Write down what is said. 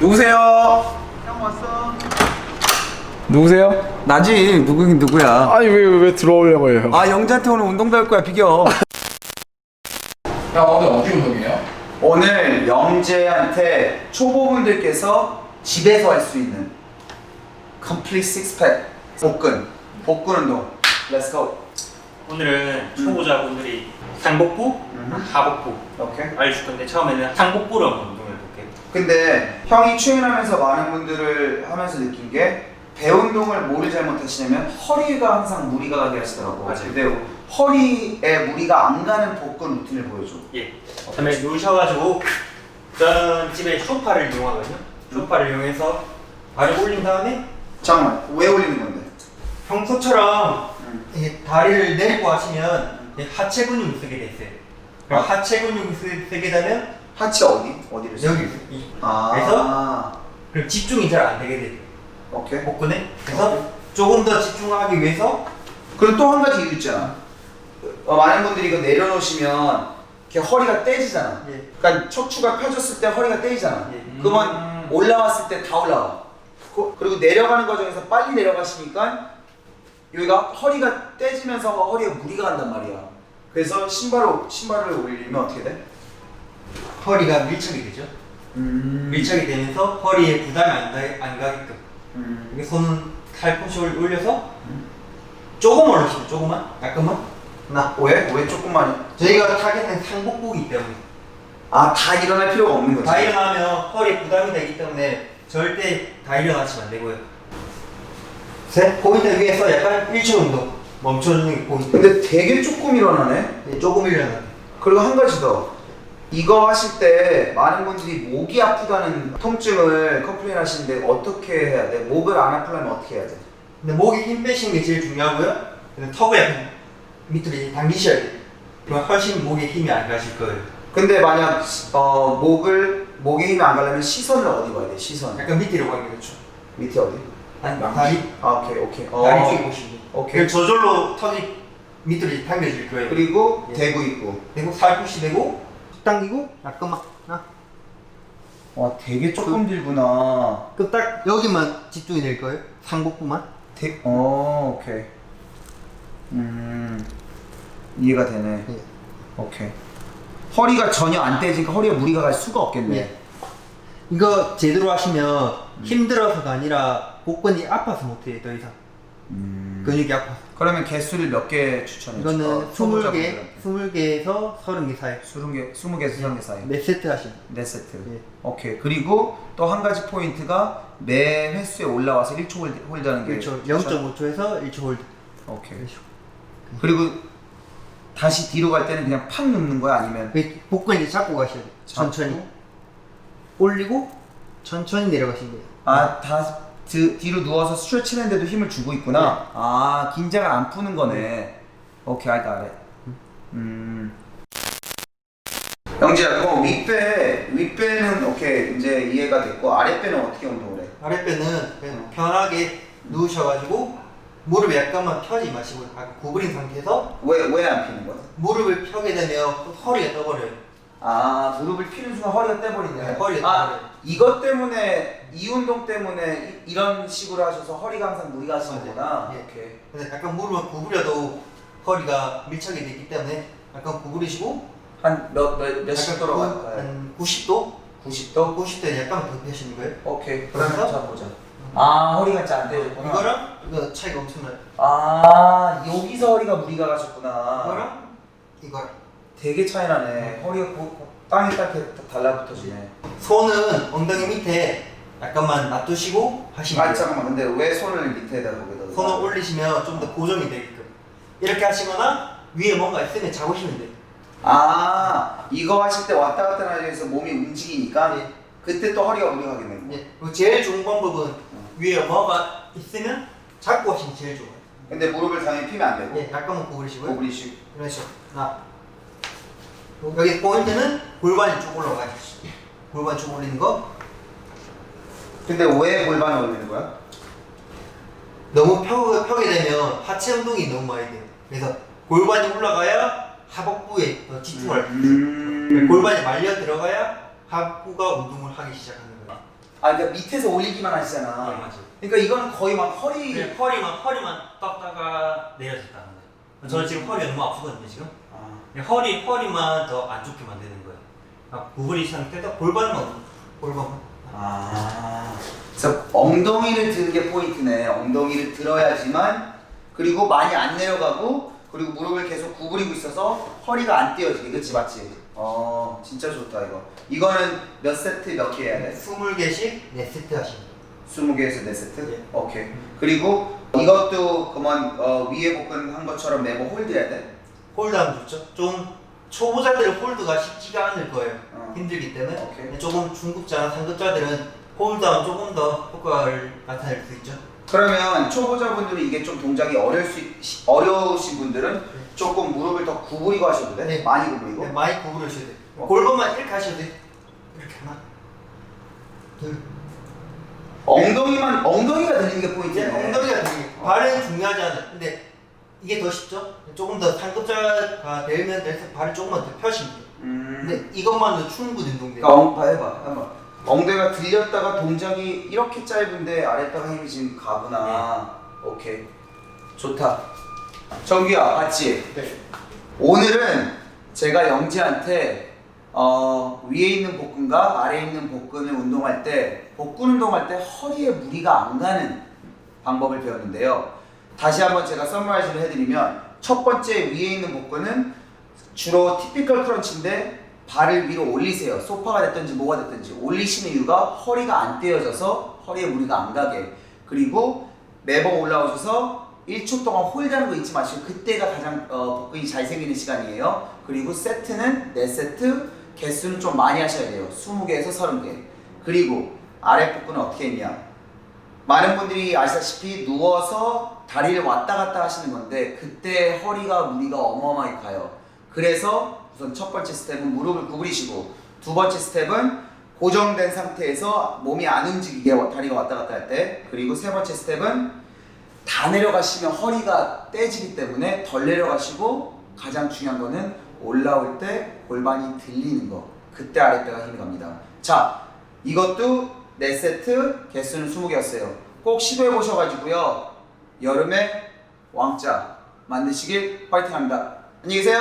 누구세요? 형 왔어? 누구세요? 나지 누구긴 누구야 아니 왜 왜 들어오려고 해요? 아 영재한테 오늘 운동 배울 거야 비겨 야 오늘 어디 운동이에요? 오늘 영재한테 초보분들께서 집에서 할 수 있는 컴플릿 식스팩 복근 복근 운동 렛츠고 오늘은 초보자분들이 상복부, 음. 하복부 오케이 알려줄 건데 처음에는 상복부로 한번. 근데 형이 트레이너하면서 많은 분들을 하면서 느낀 게 배 운동을 뭐를 잘못하시냐면 허리가 항상 무리가 가게 하시더라고 맞아요. 근데 허리에 무리가 안 가는 복근 루틴을 보여줘 예. 그다음에 누우셔가지고 저는 집에 소파를 이용하거든요. 소파를 이용해서 발을 올린 다음에 잠깐만 왜 올리는 건데? 평소처럼 다리를 내리고 하시면 이제 하체 근육이 쓰게 돼 있어요. 그럼 아. 하체 근육이 쓰, 쓰게 되면 하체 어디? 어디를 써? 여기 이, 아 그래서? 그럼 집중이 잘 안 되게 돼요. 오케이 복근에. 그래서 조금 더 집중하기 위해서 그리고 또 한 가지 이유 있잖아. 어, 많은 분들이 이거 내려놓으시면 이렇게 허리가 떼지잖아. 예. 그러니까 척추가 펴졌을 때 허리가 떼지잖아. 예. 그러면 올라왔을 때 다 올라와. 그- 그리고 내려가는 과정에서 빨리 내려가시니까 여기가 허리가 떼지면서 허리에 무리가 간단 말이야. 그래서 신발을 신발을 올리면 어떻게 돼? 허리가 밀착이 되죠. 음. 밀착이 되면서 허리에 부담이 안, 가, 안 가게끔 음. 이렇게 손은 올- 올려서 조금 올리시면 조금만 약간만 나 왜? 왜 조금만? 저희가 타겟은 상복부이기 때문에 아 다 일어날 필요가 없는 거지. 다 일어나면 허리에 부담이 되기 때문에 절대 다 일어나시면 안 되고요 셋 포인트 위에서 약간 1초 정도 멈춰주는 게 포인트 근데 되게 조금 일어나네. 네, 조금 일어나 그리고 한 가지 더. 이거 하실 때 많은 분들이 목이 아프다는 통증을 컴플레인 하시는데 어떻게 해야 돼? 목을 안 아프려면 어떻게 해야 돼? 근데 목에 힘 빼시는 게 제일 중요하고요 근데 턱을 약간 밑으로 당기셔야 돼요 그럼 훨씬 목에 힘이 안 가실 거예요 근데 만약 어, 목을 목에 힘이 안 가려면 시선을 어디 봐야 돼? 시선 약간 밑으로 가는 게 좋죠 밑에 어디? 아니 다리 아 오케이 오케이 어, 다리 쪽에 보시면 돼요. 오케이 그 저절로 턱이 밑으로 당겨질 거예요. 그리고 예. 대구 있고 그리고 살푸시 되고 당기고 약간만 나. 와 되게 조금 들구나 그딱 여기만 집중이 될 거예요. 상복부만. 대, 어 오케이 음 이해가 되네 예. 오케이 허리가 전혀 안 떼지니까 허리에 무리가 갈 수가 없겠네 예. 이거 제대로 하시면 힘들어서가 아니라 복근이 아파서 못해요 더 이상. 음. 근육이 아파. 그러면 개수를 몇 개 추천해? 이거는 어, 20개, 20개에서 30개 사이. 20개, 20개에서 30개 사이. 네 세트 하시면. 네 세트. 예. 오케이. 그리고 또 한 가지 포인트가 매 횟수에 올라와서 1초 홀- 홀드하는 게 그렇죠. 추천? 0.5초에서 1초 홀드. 오케이. 그렇죠. 그리고 다시 뒤로 갈 때는 그냥 팍 눕는 거야 아니면 그 복근 이제 잡고 가셔야. 잡고? 천천히. 올리고 천천히 내려가시면 돼요. 아, 다 드, 뒤로 누워서 스트레치 하는데도 힘을 주고 있구나. 네. 아, 긴장을 안 푸는 거네. 오케이, 알다, 알아. 음. 영지야, 그럼 윗배, 윗배는 오케이, 이제 이해가 됐고, 아랫배는 어떻게 운동을 해? 아랫배는 그냥 편하게 누우셔가지고 무릎 약간만 펴지 마시고 약간 구부린 상태에서 왜, 왜 안 피는 거야? 무릎을 펴게 되면 허리가 떠버려요. 아, 무릎을 피는 순간 허리가 떼버리네. 네, 허리가 아, 떼버려요. 이것 때문에, 이 운동 때문에 이, 런 식으로 하셔서 허리가 항상 무리가 하시는구나. 예. 오케이. 근데 약간 무릎을 구부려도 허리가 밀착이 되기 때문에 약간 구부리시고 한 몇, 몇, 몇십 약간 도로 구- 갈까요? 한 90도? 90도? 90도에 약간 더 펴시는 거예요. 오케이. 그러면 그래서? 자 보자. 아 허리가 진짜 안 되셨구나. 이거랑 이거 차이가 엄청나요. 아 여기서 허리가 무리가 가셨구나. 이거랑 이거랑 되게 차이 나네. 허리가 고, 고- 땅에 딱 이렇게 달라붙어지네. 손은 엉덩이 밑에 약간만 놔두시고 하시면 아 돼요. 잠깐만. 근데 왜 손을 밑에다 거기다? 손을 올리시면 좀 더 고정이 되게끔 이렇게 하시거나 위에 뭔가 있으면 잡으시면 돼요 아 이거 하실 때 왔다 갔다 하면서 몸이 움직이니까 네. 그때 또 허리가 무리가 가겠네. 예. 그리고 제일 좋은 방법은 위에 뭐가 있으면 잡고 하시면 제일 좋아요 근데 무릎을 당연히 피면 안 되고. 예, 약간만 구부리시고요 고브리쉬. 그렇죠 하나 여기 포인트는 골반이 쭉 올라가요 골반 쭉 올리는 거 근데 왜 골반을 올리는 거야? 너무 펴, 펴게 되면 하체 운동이 너무 많이 돼요 그래서 골반이 올라가야 하복부에 더 집중할 수 있어요 음. 골반이 말려 들어가야 하복부가 운동을 하기 시작하는 거예요 아 그러니까 밑에서 올리기만 하시잖아. 네, 맞아요. 그러니까 이건 거의 막 허리. 그냥 허리만 허리만 떴다가 내려졌다는 거예요. 저는 지금 허리가 너무 아프거든요 지금. 허리 허리만 더 안 좋게 만드는 거예요. 아, 구부리 상태에서 골반만 골반. 아. 그래서 엉덩이를 드는 게 포인트네. 엉덩이를 들어야지만 그리고 많이 안 내려가고 그리고 무릎을 계속 구부리고 있어서 허리가 안 띄어지게 그치 맞지? 어 진짜 좋다 이거. 이거는 몇 세트 몇 개 해야 돼? 20개씩 4세트 하시면 돼요. 20개에서 4세트? 예. 오케이. 그리고 이것도 그만 어, 위에 복근 한 것처럼 매번 홀드해야 돼? 홀드하면 좋죠. 좀 초보자들은 홀드가 쉽지가 않을 거예요. 어. 힘들기 때문에 오케이. 조금 중급자나 상급자들은 홀드하면 조금 더 효과를 나타낼 수 있죠. 그러면 초보자분들은 이게 좀 동작이 어려울 수 있- 어려우신 분들은 조금 무릎을 더 구부리고 하셔도 돼? 네. 많이 구부리고? 네, 많이 구부려주셔야 돼요. 어. 골반만 이렇게 하셔도 돼요. 이렇게 하나, 둘, 엉덩이만 엉덩이가 들리는 게 이제 포인트네. 엉덩이가 되게 발은 중요하지 않아요. 이게 더 쉽죠? 조금 더 상급자가 되면 돼서 발을 조금만 더 펴시면 돼요. 음. 근데 이것만도 충분히 운동돼요. 그러니까 엉, 봐 해봐 한번. 엉덩이가 들렸다가 동작이 이렇게 짧은데 아래다가 힘이 지금 가구나. 오케이. 좋다. 정규야 봤지? 네. 오늘은 제가 영지한테 어, 위에 있는 복근과 아래에 있는 복근을 운동할 때 복근 운동할 때 허리에 무리가 안 가는 방법을 배웠는데요. 다시 한번 제가 서머라이즈를 해드리면 첫 번째 위에 있는 복근은 주로 티피컬 크런치인데 발을 위로 올리세요. 소파가 됐든지 뭐가 됐든지 올리시는 이유가 허리가 안 떼어져서 허리에 무리가 안 가게. 그리고 매번 올라오셔서 1초 동안 홀드하는 거 잊지 마시고 그때가 가장 어, 복근이 잘 생기는 시간이에요. 그리고 세트는 4세트 개수는 좀 많이 하셔야 돼요. 20개에서 30개. 그리고 아래 복근은 어떻게 했냐? 많은 분들이 아시다시피 누워서 다리를 왔다 갔다 하시는 건데 그때 허리가 무리가 어마어마하게 가요. 그래서 우선 첫 번째 스텝은 무릎을 구부리시고 두 번째 스텝은 고정된 상태에서 몸이 안 움직이게 다리가 왔다 갔다 할 때 그리고 세 번째 스텝은 다 내려가시면 허리가 떼지기 때문에 덜 내려가시고 가장 중요한 거는 올라올 때 골반이 들리는 거. 그때 아랫배가 힘이 갑니다. 자 이것도 4세트 개수는 20개였어요. 꼭 시도해 보셔가지고요 여름에 왕자 만드시길 파이팅 합니다. 안녕히 계세요